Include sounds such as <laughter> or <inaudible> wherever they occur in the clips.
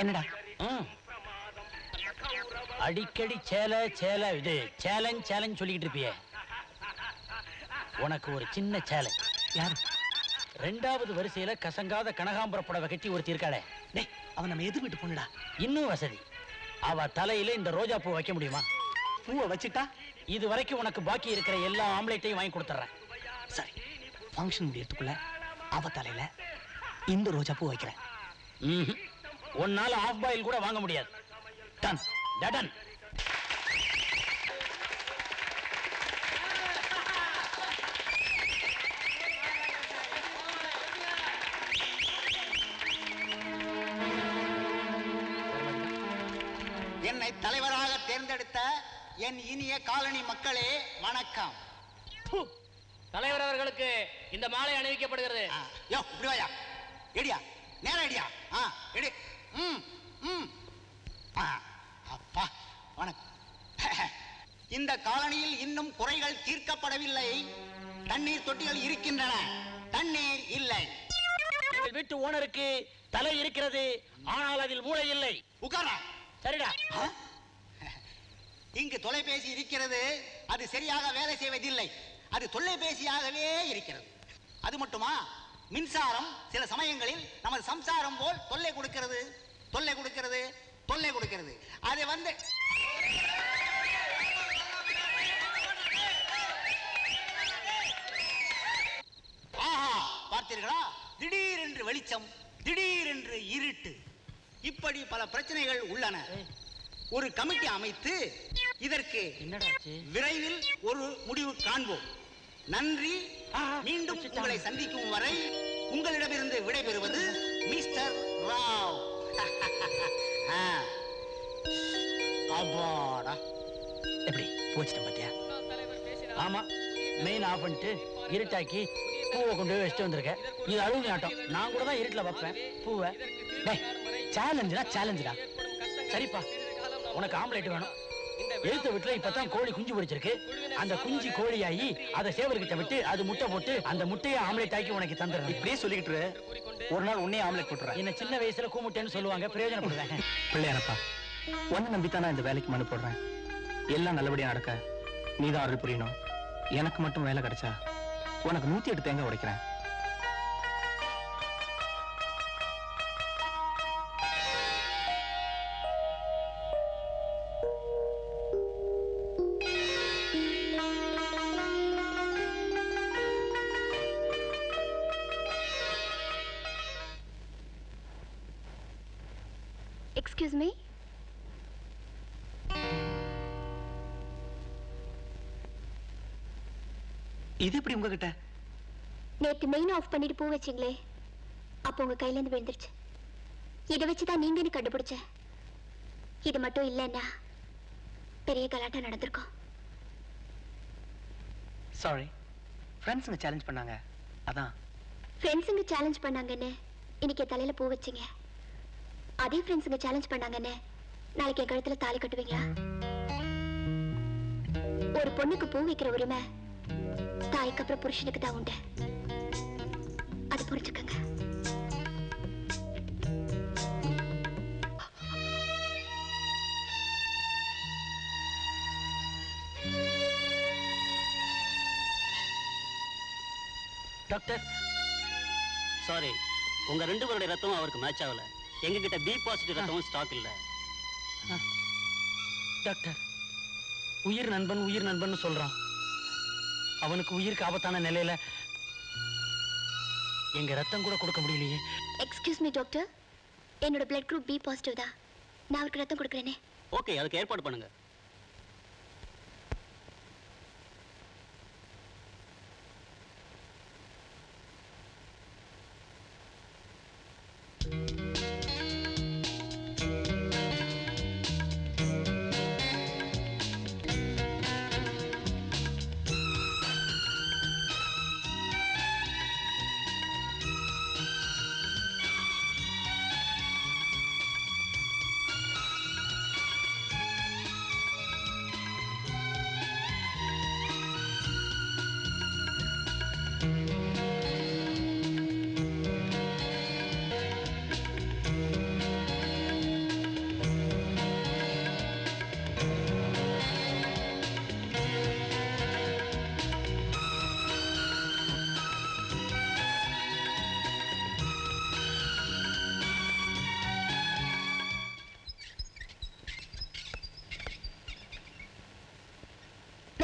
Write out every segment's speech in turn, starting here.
என்னடா. அடிக்கடி சேலை சேலை இது சேலஞ்ச் சேலஞ்ச் சொல்லிக்கிட்டு இருப்பியே. உனக்கு ஒரு சின்ன சேலை. யாரு? ரெண்டாவது வரிசையில கசங்காத கனகாம்பர புடவை கட்டி ஒருத்தி இருக்காளே. டேய் அவன் நம்ம எதிர் வீட்டு பொண்ணுடா. இன்னும் வசதி. அவ தலையில இந்த ரோஜா பூ வைக்க முடியுமா? பூவை வச்சுட்டா? இது வரைக்கும் உனக்கு பாக்கி இருக்கிற எல்லா ஆம்லேட்டையும் வாங்கி கொடுத்துட்றேன். சரி ஃபங்க்ஷன் முடியறதுக்குள்ள அவ தலையில இந்த ரோஜா பூ வைக்கிறேன். உன்னால ஆஃப் பாயில் கூட வாங்க முடியாது. டன் டடன் என்னை தலைவராக தேர்ந்தெடுத்த என் இனிய காலனி மக்களே வணக்கம். தலைவர் அவர்களுக்கு இந்த மாலை அணிவிக்கப்படுகிறது. யோ இப்படி வாயா. எடியா நேரம் எடியா ஆ எடி. ம் ம். அப்பா வணக்கம். இந்த காலனியில் இன்னும் குறைகள் தீர்க்கப்படவில்லை. தண்ணீர் தொட்டிகள் இருக்கின்றன. தண்ணீர் இல்லை. வீட்டு ஓனருக்கு தலை இருக்கிறது ஆனால் அதில் மூளை இல்லை. உட்காரா சரிடா? இங்கு தொலைபேசி இருக்கிறது. அது சரியாக வேலை செய்வதில்லை. அது தொல்லைபேசியாகவே இருக்கிறது. அது மட்டுமா? மின்சாரம் சில சமயங்களில் நமது சம்சாரம் போல் தொல்லை கொடுக்கிறது. தொல்லை கொடுக்கிறது. தொல்லை கொடுக்கிறது. அது வந்து ஆஹா பார்த்தீர்களா? திடீரென்று வெளிச்சம் திடீரென்று இருட்டு. இப்படி பல பிரச்சனைகள் உள்ளன. ஒரு கமிட்டி அமைத்து இதற்கு விரைவில் ஒரு முடிவு காண்போம். நன்றி. மீண்டும். உங்களை சந்திக்கும் வரை உங்களிடமிருந்து விடைபெறுவது மிஸ்டர் ராவ். <laughs> அப்பாடா. எப்படி? பூ பாத்தியா? ஆமா மெயின் ஆஃப் பண்ணிட்டு இருட்டாக்கி பூவை கொண்டு போய் வச்சுட்டு வந்திருக்கேன். இது அழுகு ஆட்டம். நான் கூட தான் இருட்டில் வைப்பேன் பூவை. டேய் சேலஞ்சுடா சேலஞ்சுடா சரிப்பா உனக்கு ஆம்லேட் வேணும். எழுத்த வீட்டுல இப்பதான் கோழி குஞ்சு பொரிச்சிருக்கு அந்த குஞ்சு கோழியாகி அதை சேவர்கிட்ட விட்டு அது முட்டை போட்டு அந்த முட்டையை ஆம்லேட் ஆக்கி உனக்கு தந்துடுறேன். இப்படியே சொல்லிக்கிட்டு. ஒரு நாள் உன்னையே ஆம்லெட் போட்டுறேன். என்ன சின்ன வயசுல கூமுட்டேன்னு சொல்லுவாங்க பிரயோஜனப்படுவேன். பிள்ளையானப்பா உன்னை நம்பித்தான் நான் இந்த வேலைக்கு மனு போடுறேன். எல்லாம் நல்லபடியா நடக்க நீதான் அருள் புரியணும். எனக்கு மட்டும் வேலை கிடைச்சா உனக்கு நூத்தி எட்டு தேங்காய் உடைக்கிறேன். எக்ஸ்கியூஸ் மீ இது எப்படி உங்ககிட்ட? நேற்று மெயின் ஆஃப் பண்ணிட்டு பூ வச்சிங்களே. அப்போ உங்க கையில இருந்து விழுந்துருச்சு. இதை வச்சு தான் நீங்க எனக்கு கண்டுபிடிச்சேன் இது மட்டும் இல்லைன்னா பெரிய கலாட்டா நடந்திருக்கும். சாரி ஃப்ரெண்ட்ஸுங்க சேலஞ்ச் பண்ணாங்க. அதான். ஃப்ரெண்ட்ஸுங்க சேலஞ்ச் பண்ணாங்கன்னு இன்னைக்கு தலையில பூ வச்சிங்க. அதே ஃப்ரெண்ட்ஸுங்க சேலஞ்ச் பண்ணாங்கன்னு நாளைக்கு என் கழுத்துல தாலி கட்டுவீங்களா? ஒரு பொண்ணுக்கு பூ வைக்கிற உரிமை தாய்க்கு அப்புறம் புருஷனுக்கு தான் உண்டு. அது புரிஞ்சுக்கங்க. டாக்டர் சாரி உங்க ரெண்டு பேருடைய ரத்தமும் அவருக்கு மேட்ச் ஆகல. எங்க கிட்ட பி பாசிட்டிவ் ரத்தமும் ஸ்டாக் இல்ல. டாக்டர் உயிர் நண்பன் உயிர் நண்பன் சொல்றான். அவனுக்கு உயிருக்கு ஆபத்தான நிலையில எங்க ரத்தம் கூட கொடுக்க முடியலையே. எக்ஸ்கியூஸ் மீ டாக்டர் என்னோட பிளட் குரூப் பி பாசிட்டிவ் தான். நான் அவருக்கு ரத்தம் கொடுக்குறேனே. ஓகே அதுக்கு ஏற்பாடு பண்ணுங்க.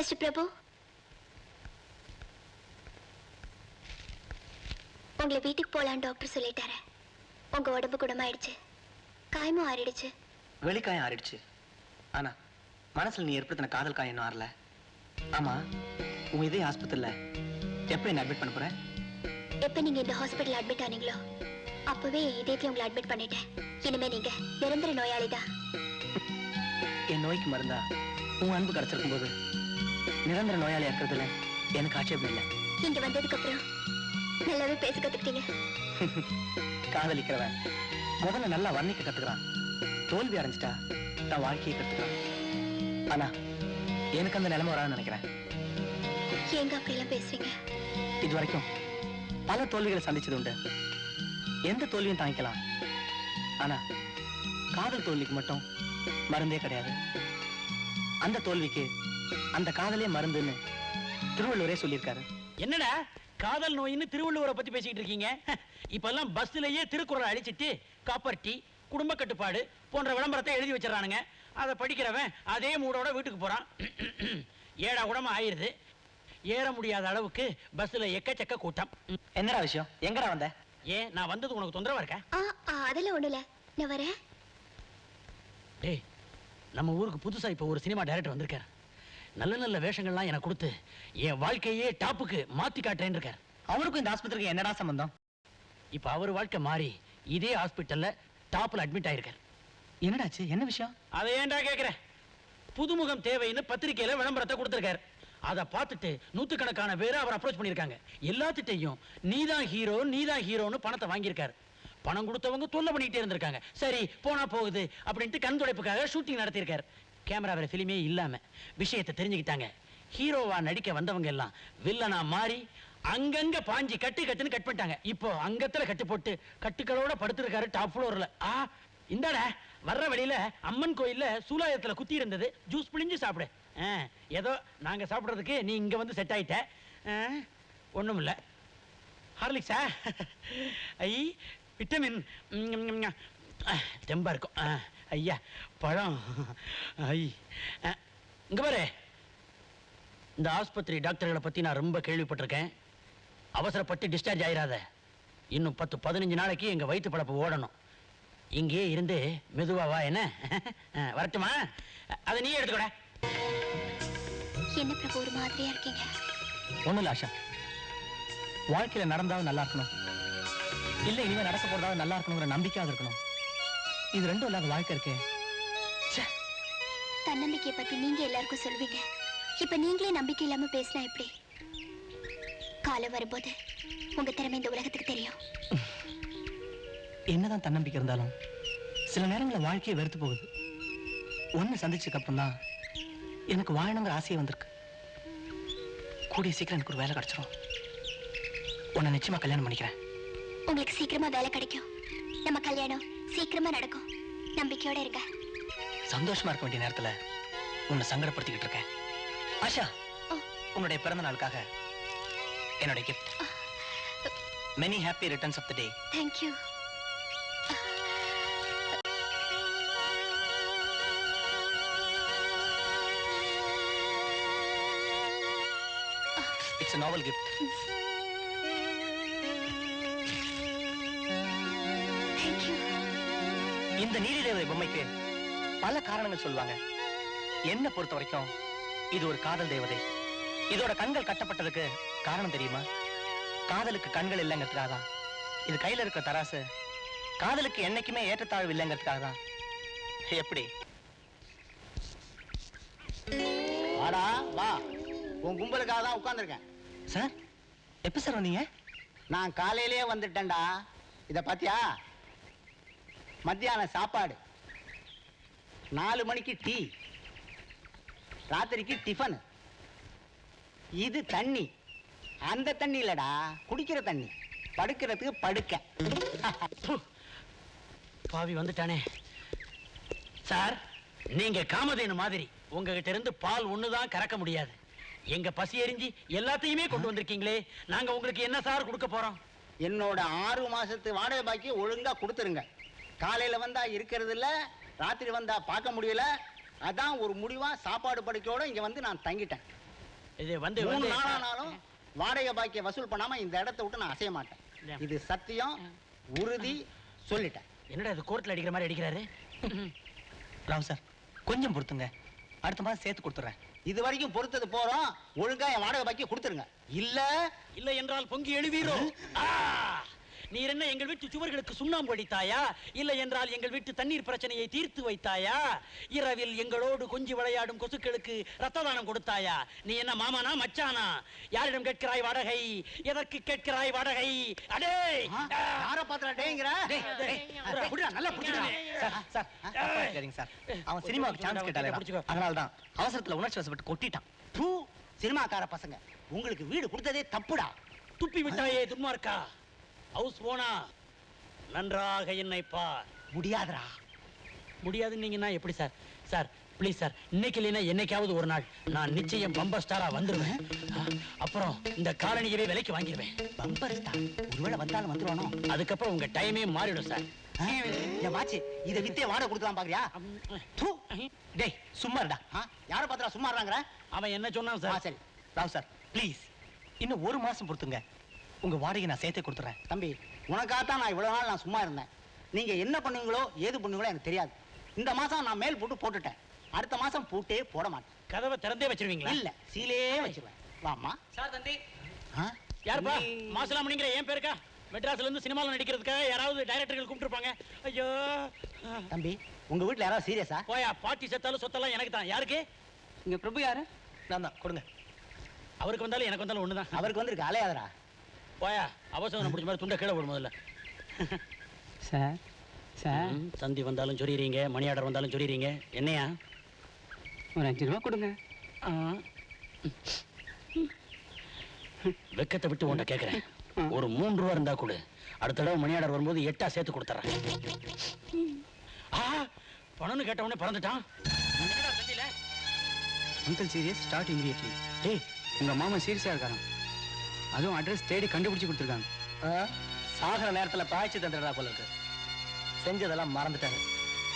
மிஸ்டர் பிரபு உங்களை வீட்டுக்கு போலான்னு டாக்டர் சொல்லிட்டாரு. உங்க உடம்பு குணமாயிடுச்சு. காயமும் ஆறிடுச்சு. வெளிக்காயம் ஆறிடுச்சு. ஆனா மனசுல நீ ஏற்படுத்தின காதல் காயம் இன்னும் ஆறல. ஆமா உன் இதே ஆஸ்பத்திரியில எப்ப என்ன அட்மிட் பண்ண போற எப்ப நீங்க இந்த ஹாஸ்பிட்டல் அட்மிட் ஆனீங்களோ அப்பவே என் இதயத்துல உங்களை அட்மிட் பண்ணிட்டேன். இனிமே நீங்க நிரந்தர நோயாளி தான் என் நோய்க்கு மருந்தா உன் அன்பு கிடைச்சிருக்கும் போது நிரந்தர நோயாளியா இருக்கிறதுல எனக்கு ஆட்சேபம் இல்லை. இங்க வந்ததுக்கு அப்புறம் நல்லாவே பேச கத்துக்கிட்டீங்க. <laughs> காதலிக்கிறவன் முதல்ல நல்லா வர்ணிக்க கத்துக்கிறான். தோல்வி அடைஞ்சிட்டா தன் வாழ்க்கையை கத்துக்கிறான். ஆனா எனக்கு அந்த நிலைமை வராதுன்னு நினைக்கிறேன். ஏங்க அப்படியெல்லாம் பேசுறீங்க? இது வரைக்கும் பல தோல்விகளை சந்திச்சது உண்டு. எந்த தோல்வியும் தாங்கிக்கலாம். ஆனா காதல் தோல்விக்கு மட்டும் மருந்தே கிடையாது. அந்த தோல்விக்கு அந்த காதலே மருந்துன்னு திருவள்ளுவரே சொல்லியிருக்காரு. என்னடா? காதல் நோயின்னு திருவள்ளுவரை பத்தி பேசிக்கிட்டு இருக்கீங்க? இப்பெல்லாம் பஸ்லயே திருக்குறளை அழிச்சிட்டு காப்பர் டீ குடும்ப கட்டுப்பாடு போன்ற விளம்பரத்தை எழுதி வச்சிடறானுங்க. அதை படிக்கிறவன் அதே மூடோட வீட்டுக்கு போறான். <clears throat> ஏடா கூடமா ஆயிருது. ஏற முடியாத அளவுக்கு பஸ்ல எக்கச்சக்க கூட்டம். என்னடா விஷயம்? எங்கடா வந்த? ஏன் நான் வந்தது உனக்கு தொந்தரவா இருக்கா? ஆ ஆ, அதெல்லாம் ஒண்ணும் இல்ல. நான் வரேன். டேய் நம்ம ஊருக்கு புதுசா இப்போ ஒரு சினிமா டைரக்டர் வந்திருக்காரு. நல்ல நல்ல வேஷங்கள்லாம் எனக்கு கொடுத்து என் வாழ்க்கையே டாப்புக்கு மாத்தி காட்டுறேன்னு இருக்காரு அவருக்கும் இந்த ஆஸ்பத்திரிக்கு என்னடா சம்பந்தம்? இப்போ அவர் வாழ்க்கை மாறி இதே ஹாஸ்பிட்டல்ல டாப்ல அட்மிட் ஆயிருக்காரு. என்னடாச்சு? என்ன விஷயம்? அதை ஏன்டா கேக்குற? புதுமுகம் தேவைன்னு பத்திரிக்கையில விளம்பரத்தை கொடுத்திருக்காரு. அதை பார்த்துட்டு நூத்துக்கணக்கான பேர் அவர் அப்ரோச் பண்ணியிருக்காங்க. எல்லாத்திட்டையும் நீதான் ஹீரோ நீதான் ஹீரோன்னு பணத்தை வாங்கியிருக்காரு. பணம் கொடுத்தவங்க தொல்லை பண்ணிக்கிட்டே இருந்திருக்காங்க. சரி போனா போகுது அப்படின்ட்டு கண் துடைப்புக்காக ஷூட்டிங் நடத்தியிருக்காரு. கேமரா ஃபிலிமே இல்லாமல் விஷயத்தை தெரிஞ்சுக்கிட்டாங்க. ஹீரோவா நடிக்க வந்தவங்க எல்லாம் வில்லனா மாறி அங்கங்க பாஞ்சி கட்டு கட்டுன்னு கட் பண்ணிட்டாங்க. இப்போ அங்கத்துல கட்டு போட்டு கட்டுக்களோட படுத்திருக்காரு டாப் ஃப்ளோர்ல ஆ இந்தாடா வர்ற வழியில அம்மன் கோயில்ல சூலாயத்துல குத்தி இருந்தது. ஜூஸ் பிழிஞ்சு சாப்பிடு. ஆ, ஏதோ நாங்க சாப்பிட்றதுக்கு நீ இங்க வந்து செட் ஆயிட்ட. ஒன்றும் இல்லை ஹார்லிக்ஸா ஐ விட்டமின் ம், தெம்பா இருக்கும். ஆ, ஐயா பழம். ஐ இங்க பாரு. இந்த ஆஸ்பத்திரி டாக்டர்களை பத்தி நான் ரொம்ப கேள்விப்பட்டிருக்கேன். அவசரப்பட்டு டிஸ்சார்ஜ் ஆயிராத. இன்னும் பத்து பதினஞ்சு நாளைக்கு எங்க வயிற்று பழப்பு ஓடணும். இங்கேயே இருந்து மெதுவா வா என்ன? வரட்டுமா? அதை நீ எடுத்துக்கோட. என்ன பிரபு ஒரு மாதிரியா இருக்கீங்க? ஒண்ணும் இல்ல ஆஷா. வாழ்க்கையில நடந்தாவது நல்லா இருக்கணும். இல்ல இனிமே நடக்க போறதாவது நல்லா இருக்கணுங்கிற நம்பிக்கையாவது இருக்கணும். இது ரெண்டும் இல்லாத வாழ்க்கை இருக்கே. தன்னம்பிக்கையை பத்தி நீங்க எல்லாருக்கும் சொல்லுவீங்க. இப்ப நீங்களே நம்பிக்கை இல்லாம பேசினா எப்படி? காலம் வரும்போது உங்க திறமை இந்த உலகத்துக்கு தெரியும். என்னதான் தன்னம்பிக்கை இருந்தாலும் சில நேரங்களில் வாழ்க்கையை வெறுத்து போகுது. ஒன்னு சந்திச்சதுக்கு அப்புறம் தான் எனக்கு வாழணுங்கிற ஆசையே வந்திருக்கு. கூடிய சீக்கிரம் எனக்கு ஒரு வேலை கிடைச்சிரும். உன்னை நிச்சயமா கல்யாணம் பண்ணிக்கிறேன். உங்களுக்கு சீக்கிரமா வேலை கிடைக்கும். நம்ம கல்யாணம் சீக்கிரமா நடக்கும். நம்பிக்கையோட இருங்க சந்தோஷமா இருக்க வேண்டிய நேரத்துல உன்னை சங்கடப்படுத்திக்கிட்டு இருக்கேன். ஆஷா. உன்னுடைய பிறந்த நாளுக்காக என்னுடைய gift many happy returns of the day thank you it's a novel gift இந்த நீதி தேவதை பொம்மைக்கு பல காரணங்கள் சொல்லுவாங்க. என்ன பொறுத்த வரைக்கும் இது ஒரு காதல் தேவதை. இதோட கண்கள் கட்டப்பட்டதுக்கு காரணம் தெரியுமா? காதலுக்கு கண்கள் இல்லைங்கிறதுக்காக தான். இது கையில இருக்கிற தராசு காதலுக்கு என்னைக்குமே ஏற்றத்தாழ்வு இல்லைங்கிறதுக்காக தான். எப்படி? வாடா வா. உன் கும்பலுக்காக தான் உட்கார்ந்திருக்கேன். சார் எப்ப சார் வந்தீங்க? நான் காலையிலேயே வந்துட்டேன்டா. இத பாத்தியா? மத்தியானம் சாப்பாடு. நாலு மணிக்கு டீ. ராத்திரிக்கு டிஃபன் இது தண்ணி. அந்த தண்ணி இல்லடா குடிக்கிற தண்ணி. படுக்கிறதுக்கு படுக்க. <laughs> பாவி வந்துட்டானே. சார் நீங்க காமதேனு மாதிரி உங்ககிட்ட இருந்து பால் ஒண்ணுதான் கறக்க முடியாது. எங்க பசி எரிஞ்சு எல்லாத்தையுமே கொண்டு வந்திருக்கீங்களே. நாங்க உங்களுக்கு என்ன சார் கொடுக்க போறோம்? என்னோட ஆறு மாசத்து வாடகை பாக்கி ஒழுங்கா கொடுத்துருங்க. காலையில வந்தா இருக்கிறது இல்ல ராத்திரி வந்தா பார்க்க முடியல. அதான் ஒரு முடிவா சாப்பாடு படுக்கையோட இங்க வந்து நான் தங்கிட்டேன். இது வந்து மூணு நாளானாலும் வாடகை பாக்கிய வசூல் பண்ணாம இந்த இடத்த விட்டு நான் அசைய மாட்டேன். இது சத்தியம் உறுதி சொல்லிட்டேன். என்னடா இது கோர்ட்ல அடிக்கிற மாதிரி அடிக்கிறாரு? ராவ் சார் கொஞ்சம் பொறுத்துங்க. அடுத்த மாதம் சேர்த்து கொடுத்துட்றேன் இது வரைக்கும் பொறுத்தது போறோம். ஒழுங்கா என் வாடகை பாக்கிய கொடுத்துருங்க. இல்ல இல்லை என்றால் பொங்கி எழுவீரோ? ஆ! நீர் என்ன எங்கள் வீட்டு சுவர்களுக்கு சுண்ணாம்பு அடித்தாயா? இல்லை என்றால் எங்கள் வீட்டு தண்ணீர் பிரச்சனையை தீர்த்து வைத்தாயா? இரவில் எங்களோடு கொஞ்சி விளையாடும் கொசுக்களுக்கு ரத்த தானம் கொடுத்தாயா? நீ என்ன மாமானா மச்சானா? யாரிடம் கேட்கிறாய் வாடகை? எதற்கு கேட்கிறாய் வாடகை? அடே! யார பாத்திர டேங்கிற புடிடா, நல்லா புடிடா. சார் சார் தப்பா எடுக்காதீங்க சார். அவன் சினிமாவுக்கு சான்ஸ் கேட்டாலே. அதனால தான் அவசரத்துல உணர்ச்சி வசப்பட்டு கொட்டிட்டான். பூ சினிமாக்கார பசங்க. உங்களுக்கு வீடு கொடுத்ததே தப்புடா. துப்பி விட்டாயே துன்மார்க்கா. ஹவுஸ் போனா நன்றாக என்னை பார். முடியாதுடா முடியாதுன்னீங்கன்னா எப்படி சார்? சார் ப்ளீஸ் சார் இன்னைக்கு இல்லைன்னா என்னைக்காவது ஒரு நாள் நான் நிச்சயம் பம்பர் ஸ்டாரா வந்துருவேன். அப்புறம் இந்த காலனியவே விலைக்கு வாங்கிடுவேன் பம்பர் ஸ்டார் ஒருவேளை வந்தாலும் வந்துருவானோ? அதுக்கப்புறம் உங்க டைமே மாறிடும் சார். என் வாட்சி இதை வித்தே வாடகை கொடுக்கலாம் பாக்குறியா? தூ. டேய் சும்மா இருடா. யார பாத்திரா சும்மா இருறாங்கற அவன் என்ன சொன்னான் சார்? சரி. ராவ் சார் ப்ளீஸ் இன்னும் ஒரு மாசம் பொறுத்துங்க. உங்க வாடகை நான் சேர்த்தே கொடுத்துறேன். தம்பி உனக்காகத்தான் நான் இவ்வளவு நாள் நான் சும்மா இருந்தேன். நீங்க என்ன பண்ணுவீங்களோ ஏது பண்ணுவீங்களோ எனக்கு தெரியாது. இந்த மாசம் நான் மேல் போட்டு போட்டுட்டேன். அடுத்த மாசம் பூட்டே போட மாட்டேன். கதவை திறந்தே வச்சிருவீங்களா? இல்ல சீலே வச்சிருவேன். வாம்மா. சார் தந்தி ஆ? யாருப்பா? மாசலாமணிங்கிற ஏன் பேருக்கா? மெட்ராஸ்ல இருந்து சினிமாவில் நடிக்கிறதுக்காக யாராவது டைரக்டர்கள் கூப்பிட்டுருப்பாங்க. ஐயோ. தம்பி உங்க வீட்ல யாராவது சீரியஸா போயா பாட்டி செத்தாலும் சொத்தெல்லாம் எனக்கு தான். யாருக்கு? இங்க பிரபு யாரு? நான் தான். கொடுங்க. அவருக்கு வந்தாலும் எனக்கு வந்தாலும் ஒண்ணுதான். அவருக்கு வந்திருக்கு அலையாதரா போயா அவசரம் பிடிச்ச மாதிரி துண்டை கீழே போடும் முதல்ல. Sir sir. ம், தந்தி வந்தாலும் சொல்லிடுறீங்க மணி ஆர்டர் வந்தாலும் சொல்லிடுறீங்க என்னையா? ஒரு அஞ்சு ரூபா கொடுங்க. வெக்கத்தை விட்டு உன்னை கேட்குறேன் ஒரு மூன்று ரூபா இருந்தா கொடு. அடுத்த தடவை மணி ஆர்டர் வரும்போது எட்டா சேர்த்து கொடுத்துறேன். ஆ பணம்னு கேட்ட உடனே பறந்துட்டான். அங்கிள் சீரியஸ் ஸ்டார்ட் இமீடியட்லி டேய் உங்க மாமா சீரியஸா இருக்காராம். அதுவும் அட்ரஸ் தேடி கண்டுபிடிச்சு கொடுத்துருக்காங்க. ஆ, சாகர நேரத்துல பாய்ச்சி தந்துடுறா போல இருக்கு. செஞ்சதெல்லாம் மறந்துட்டாங்க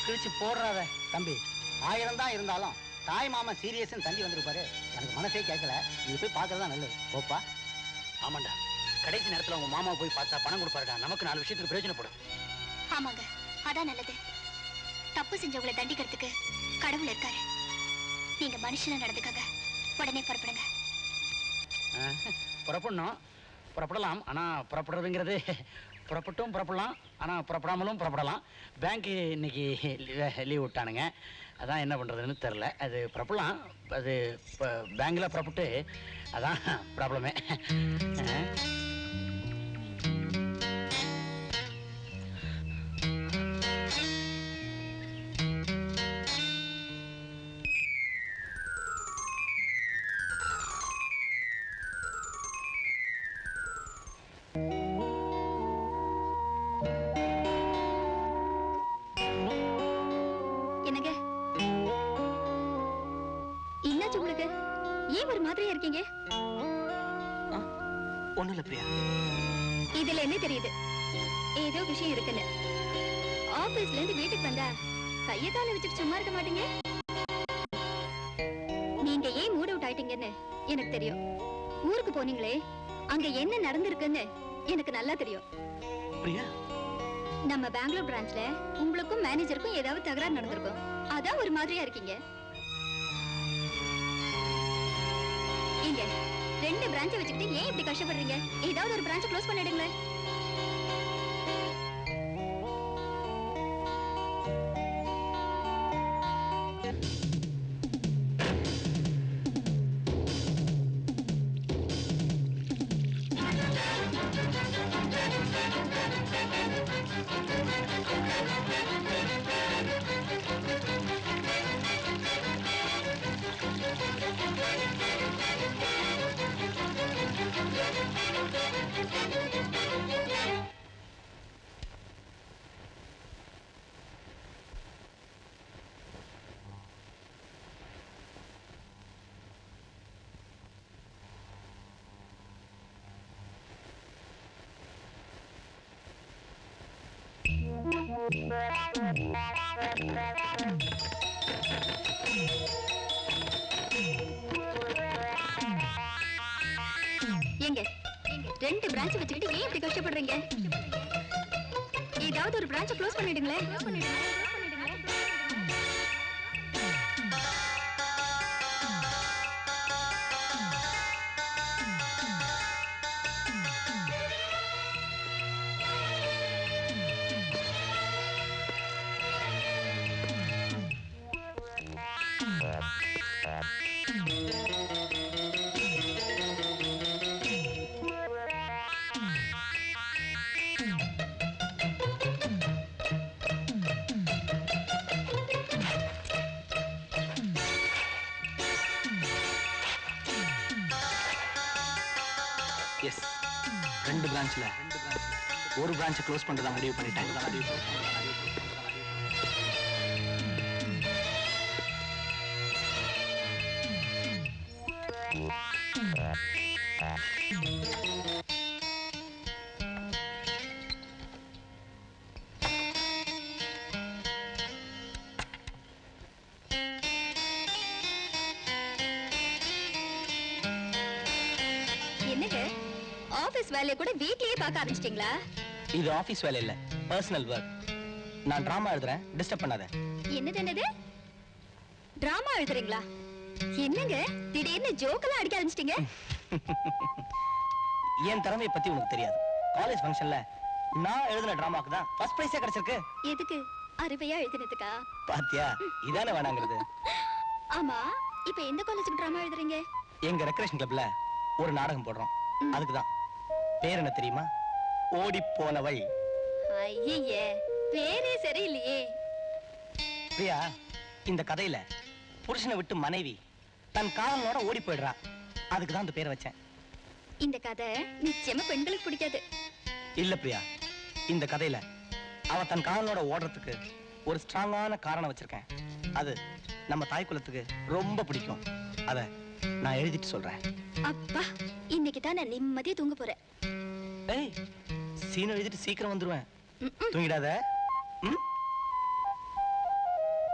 கிழிச்சு போடுறாத தம்பி. ஆயிரம் தான் இருந்தாலும் தாய் மாமன் சீரியஸ்னு தந்தி வந்திருப்பாரு. எனக்கு மனசே கேட்கல. நீ போய் பார்க்கறது தான் நல்லது. போப்பா. ஆமாண்டா. கடைசி நேரத்துல உங்க மாமா போய் பார்த்தா பணம் கொடுப்பாருடா. நமக்கு நாலு விஷயத்துக்கு பிரயோஜனப்படும். ஆமாங்க. அதான் நல்லது. தப்பு செஞ்சவங்களை தண்டிக்கிறதுக்கு கடவுள் இருக்காரு. நீங்க மனுஷனா நடந்துக்கங்க. உடனே புறப்படுங்க. புறப்படணும். புறப்படலாம் ஆனால் புறப்படுறதுங்கிறது புறப்பட்டும் புறப்படலாம் ஆனால் புறப்படாமலும் புறப்படலாம். பேங்க்கு இன்னைக்கு லீவ் விட்டானுங்க. அதான் என்ன பண்ணுறதுன்னு தெரில அது புறப்படலாம். அது இப்போ பேங்க்ல புறப்பட்டு அதான் ப்ராப்ளமே இல்ல பிரியா. இதுல என்ன தெரியுது? ஏதோ விஷயம் இருக்குன்னு. ஆபீஸ்ல இருந்து வீட்டுக்கு வந்தா கைய கால வச்சுட்டு சும்மா இருக்க மாட்டீங்க? நீங்க ஏன் மூட் அவுட் ஆயிட்டீங்கன்னு எனக்கு தெரியும். ஊருக்கு போனீங்களே அங்க என்ன நடந்திருக்குன்னு எனக்கு நல்லா தெரியும். பிரியா. நம்ம பெங்களூர் பிரான்ச்ல உங்களுக்கும் மேனேஜருக்கும் ஏதாவது தகராறு நடந்திருக்கும். அதான் ஒரு மாதிரியா இருக்கீங்க. ரெண்டு பிரான்ச்சை வச்சுக்கிட்டு ஏன் இப்படி கஷ்டப்படுறீங்க? ஏதாவது ஒரு பிரான்ச்சை க்ளோஸ் பண்ணிடுங்களேன். ரெண்டு பிரான்ச் வச்சுக்கிட்டு ஏன் இப்படி கஷ்டப்படுறீங்க? ஏதாவது ஒரு பிரான்ச் க்ளோஸ் பண்ணிடுங்களேன். க்ளோஸ் பண்ணிடுங்க எஸ் ரெண்டு பிரான்ச்சில் ஒரு பிரான்ச் க்ளோஸ் பண்றதா முடிவு பண்ணிட்டேன். கூட வீட்லயே பார்க்க ஆரம்பிச்சிட்டீங்களா? இது ஆபீஸ் வேலை இல்ல. பர்சனல் ஒர்க் நான் டிராமா எழுதுறேன். டிஸ்டர்ப் பண்ணாத. என்னது என்னது? டிராமா எழுதுறீங்களா? என்னங்க? திடீர்னு ஜோக்கெல்லாம் அடிக்க ஆரம்பிச்சிட்டீங்க. <laughs> என் திறமையை பத்தி உனக்கு தெரியாது. காலேஜ் ஃபங்க்ஷன்ல நான் எழுதின டிராமாக்கு தான் ஃபர்ஸ்ட் பிரைஸே கிடைச்சிருக்கு. எதுக்கு? அருமையா எழுதினதுக்கா? பாத்தியா? இதானே வேணாங்கிறது. <laughs> ஆமா இப்ப எந்த காலேஜுக்கு டிராமா எழுதுறீங்க? எங்க ரெக்ரேஷன் கிளப்ல ஒரு நாடகம் போடுறோம். அதுக்கு தான். பேர் என்ன தெரியுமா? ஓடி போனவள் ஐயே பேரே சரியில்லையே. பிரியா இந்த கதையில புருஷனை விட்டு மனைவி தன் காதலனோட ஓடி போயிடுறா. அதுக்கு தான் அந்த பேரை வச்சேன். இந்த கதை நிச்சயமா பெண்களுக்கு பிடிக்காது. இல்ல பிரியா இந்த கதையில அவ தன் காதலனோட ஓடுறதுக்கு ஒரு ஸ்ட்ராங்கான காரணம் வச்சிருக்கேன். அது நம்ம தாய் குலத்துக்கு ரொம்ப பிடிக்கும். அத நான் எழுதிட்டு சொல்றேன். அப்பா இன்னைக்கு தான் நான் நிம்மதியா தூங்க போறேன். ஏய் சீன் எழுதிட்டு சீக்கிரம் வந்துருவேன். தூங்கிடாத. ம்?